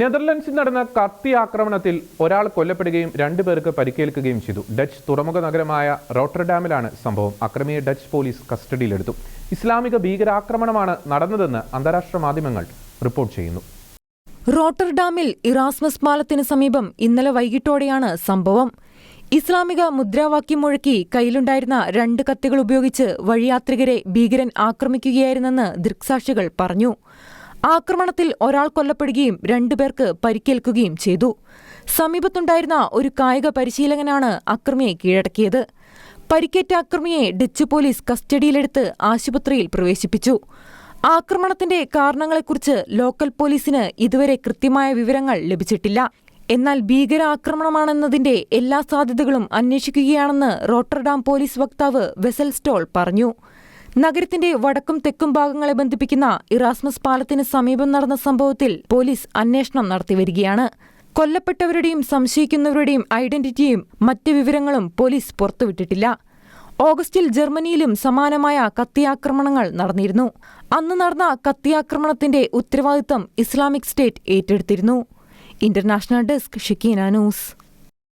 നെതർലൻഡ്സിൽ നടന്ന കത്തി ആക്രമണത്തിൽ ഒരാൾ കൊല്ലപ്പെടുകയും രണ്ടുപേർക്ക് പരിക്കേൽക്കുകയും ചെയ്തു. ഡച്ച് തുറമുഖ നഗരമായ റോട്ടർഡാമിലാണ് സംഭവം. അക്രമിയെ ഡച്ച് പോലീസ് കസ്റ്റഡിയിലെടുത്തു. ഇസ്ലാമിക ഭീകരാക്രമണമാണ് നടന്നതെന്ന് അന്താരാഷ്ട്ര മാധ്യമങ്ങൾ റിപ്പോർട്ട് ചെയ്യുന്നു. റോട്ടർഡാമിൽ ഇറാസ്മസ് പാലത്തിന് സമീപം ഇന്നലെ വൈകിട്ടോടെയാണ് സംഭവം. ഇസ്ലാമിക മുദ്രാവാക്യം മുഴക്കി കയ്യിലുണ്ടായിരുന്ന രണ്ട് കത്തികൾ ഉപയോഗിച്ച് വഴിയാത്രികരെ ഭീകരൻ ആക്രമിക്കുകയായിരുന്നെന്ന് ദൃക്സാക്ഷികൾ പറഞ്ഞു. ആക്രമണത്തിൽ ഒരാൾ കൊല്ലപ്പെടുകയും രണ്ടുപേർക്ക് പരിക്കേൽക്കുകയും ചെയ്തു. സമീപത്തുണ്ടായിരുന്ന ഒരു കായിക പരിശീലകനാണ് അക്രമിയെ കീഴടക്കിയത്. പരിക്കേറ്റ അക്രമിയെ ഡച്ച് പോലീസ് കസ്റ്റഡിയിലെടുത്ത് ആശുപത്രിയിൽ പ്രവേശിപ്പിച്ചു. ആക്രമണത്തിന്റെ കാരണങ്ങളെക്കുറിച്ച് ലോക്കൽ പോലീസിന് ഇതുവരെ കൃത്യമായ വിവരങ്ങൾ ലഭിച്ചിട്ടില്ല. എന്നാൽ ഭീകരാക്രമണമാണെന്നതിന്റെ എല്ലാ സാധ്യതകളും അന്വേഷിക്കുകയാണെന്ന് റോട്ടർഡാം പോലീസ് വക്താവ് വെസൽ സ്റ്റോൾ പറഞ്ഞു. നഗരത്തിന്റെ വടക്കും തെക്കും ഭാഗങ്ങളെ ബന്ധിപ്പിക്കുന്ന ഇറാസ്മസ് പാലത്തിന് സമീപം നടന്ന സംഭവത്തിൽ പോലീസ് അന്വേഷണം നടത്തിവരികയാണ് കൊല്ലപ്പെട്ടവരുടെയും സംശയിക്കുന്നവരുടെയും ഐഡന്റിറ്റിയും മറ്റ് വിവരങ്ങളും പോലീസ് പുറത്തുവിട്ടിട്ടില്ല. ഓഗസ്റ്റിൽ ജർമ്മനിയിലും സമാനമായ കത്തിയാക്രമണങ്ങൾ നടന്നിരുന്നു. അന്ന് നടന്ന കത്തിയാക്രമണത്തിന്റെ ഉത്തരവാദിത്തം Islamic State ഏറ്റെടുത്തിരുന്നു. International desk Shikkeena news.